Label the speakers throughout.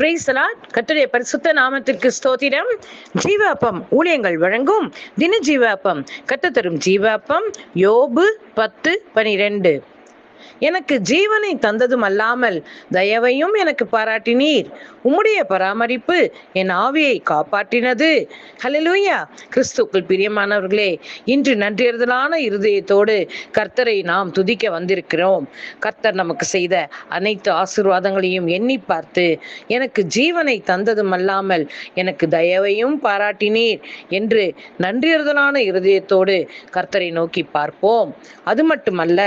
Speaker 1: பிரைசலாட் பரிசுத்த நாமத்திற்கு ஸ்தோத்திரம். ஜீவாப்பம் ஊழியங்கள் வழங்கும் தின ஜீவாப்பம் கத்து தரும் ஜீவாப்பம். யோபு பத்து பனிரெண்டு. எனக்கு ஜீவனை தந்ததும் அல்லாமல் தயவையும் எனக்கு பாராட்டினீர். உம்முடைய பராமரிப்பு என் ஆவியை காப்பாற்றினது. ஹலலூயா கிறிஸ்துக்குள் பிரியமானவர்களே இன்று நன்றியறுதலான இருதயத்தோடு கர்த்தரை நாம் துதிக்க வந்திருக்கிறோம். கர்த்தர் நமக்கு செய்த அனைத்து ஆசீர்வாதங்களையும் எண்ணி பார்த்து எனக்கு ஜீவனை தந்ததும் அல்லாமல் எனக்கு தயவையும் பாராட்டினீர் என்று நன்றியறுதலான இருதயத்தோடு கர்த்தரை நோக்கி பார்ப்போம். அது மட்டுமல்ல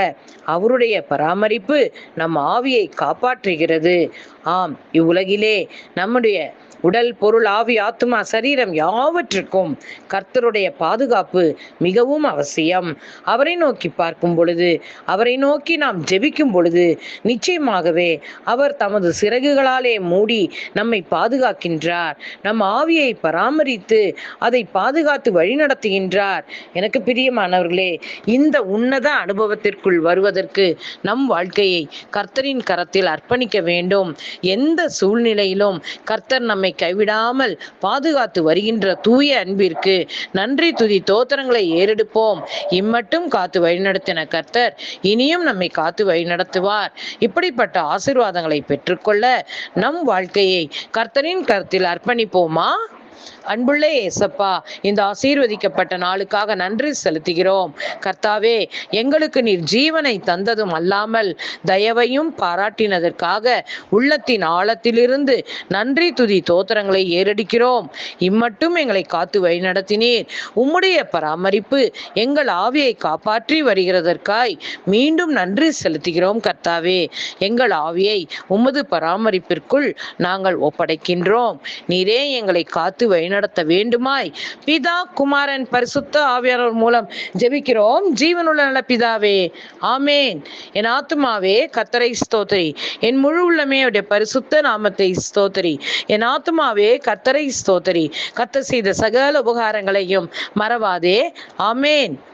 Speaker 1: அவருடைய பராமரிப்பு நம் ஆவியை காப்பாற்றுகிறது. ஆம் இவ்வுலகிலே நம்முடைய உடல் பொருள் ஆவி ஆத்துமா சரீரம் யாவற்றுக்கும் கர்த்தருடைய பாதுகாப்பு மிகவும் அவசியம். அவரை நோக்கி பார்க்கும் பொழுது அவரை நோக்கி நாம் ஜெபிக்கும் பொழுது நிச்சயமாகவே அவர் தமது சிறகுகளாலே மூடி நம்மை பாதுகாக்கின்றார். நம் ஆவியை பராமரித்து அதை பாதுகாத்து வழிநடத்துகின்றார் எனக்கு பிரியமானவர்களே இந்த உன்னத அனுபவத்திற்குள் வருவதற்கு நம் வாழ்க்கையை கர்த்தரின் கரத்தில் அர்ப்பணிக்க வேண்டும். எந்த சூழ்நிலையிலும் கர்த்தர் நம்மை கைவிடாமல் பாதுகாத்து வருகின்ற தூய அன்பிற்கு நன்றி துதி தோத்திரங்களை ஏறெடுப்போம். இம்மட்டும் காத்து வழிநடத்தின கர்த்தர் இனியும் நம்மை காத்து வழிநடத்துவார். இப்படிப்பட்ட ஆசீர்வாதங்களை பெற்றுக்கொள்ள நம் வாழ்க்கையை கர்த்தரின் கருத்தில் அர்ப்பணிப்போமா? அன்புள்ள ஏசப்பா இந்த ஆசீர்வதிக்கப்பட்ட நாளுக்காக நன்றி செலுத்துகிறோம். கர்த்தாவே எங்களுக்கு நீர் ஜீவனை தந்ததும் அல்லாமல் தயவையும் பாராட்டினதற்காக உள்ளத்தின் ஆழத்திலிருந்து நன்றி துதி தோத்திரங்களை ஏறடிக்கிறோம். இம்மட்டும் எங்களை காத்து வழிநடத்தினீர். உம்முடைய பராமரிப்பு எங்கள் ஆவியை காப்பாற்றி வருகிறதற்காய் மீண்டும் நன்றி செலுத்துகிறோம் கர்த்தாவே. எங்கள் ஆவியை உமது பராமரிப்பிற்குள் நாங்கள் ஒப்படைக்கின்றோம். நீரே எங்களை காத்து வழிநடத்த வேண்டுமாய். பிதா குமாரன் பரிசுத்த ஆவியானவர் மூலம் ஜெபிக்கிறோம். ஜீவனுள்ள நல்ல பிதாவே ஆமேன். என் ஆத்துமாவே கத்தரை ஸ்தோத்திரி. என் முழு உள்ளமே அவருடைய பரிசுத்த நாமத்தை ஸ்தோத்திரி. என் ஆத்துமாவே கத்தரை ஸ்தோத்திரி. கத்த செய்த சகல உபகாரங்களையும் மறவாதே. ஆமேன்.